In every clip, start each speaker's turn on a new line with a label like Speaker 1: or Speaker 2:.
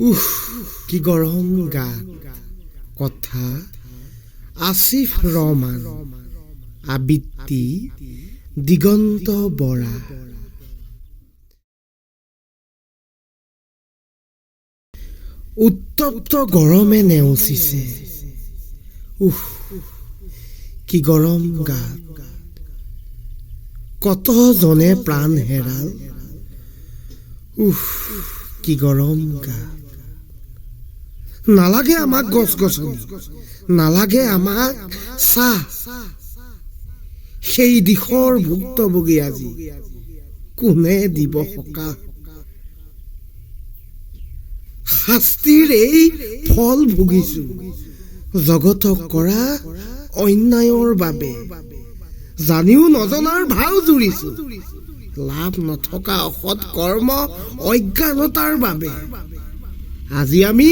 Speaker 1: উফ, কি গৰম গা। কথা, আসিফ ৰহমান আবৃত্তি, দিগন্ত বৰা উত্তপ্ত গৰমে নেওচিছে উফ, কি গৰম গা। কতজনে প্ৰাণ হেৰাল। উফ, কি গৰম গা। নালাগে আমাক গছ গছনি নালাগে আমাক চাহ সেই দিশৰ ভুক্তভোগী আজি কোনে দিব সকাহ? শাস্তিৰ এই ফল ভুগিছো জগতক কৰা অন্যায়ৰ বাবে। জানিও নজনাৰ ভাও জুৰিছো লাভ নথকা অসৎ কৰ্ম অজ্ঞানতাৰ বাবে। আজি আমি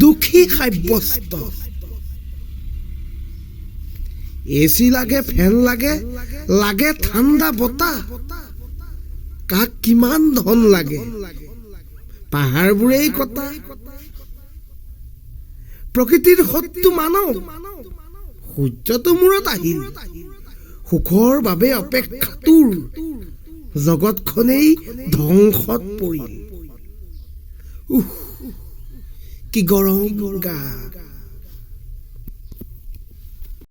Speaker 1: দুখী সাব্যস্ত। এ চি লাগে, ফেন লাগে লাগে ঠাণ্ডা বতাহ। কাক কিমান ধন লাগে। পাহাৰবোৰেই কটা প্ৰকৃতিৰ সৎটো মানৱ। সূৰ্যটো মূৰত আহিল। সুখৰ বাবে অপেক্ষাটোৰ জগতখনেই ধ্বংসত পৰিল। উহ কি গৰম গা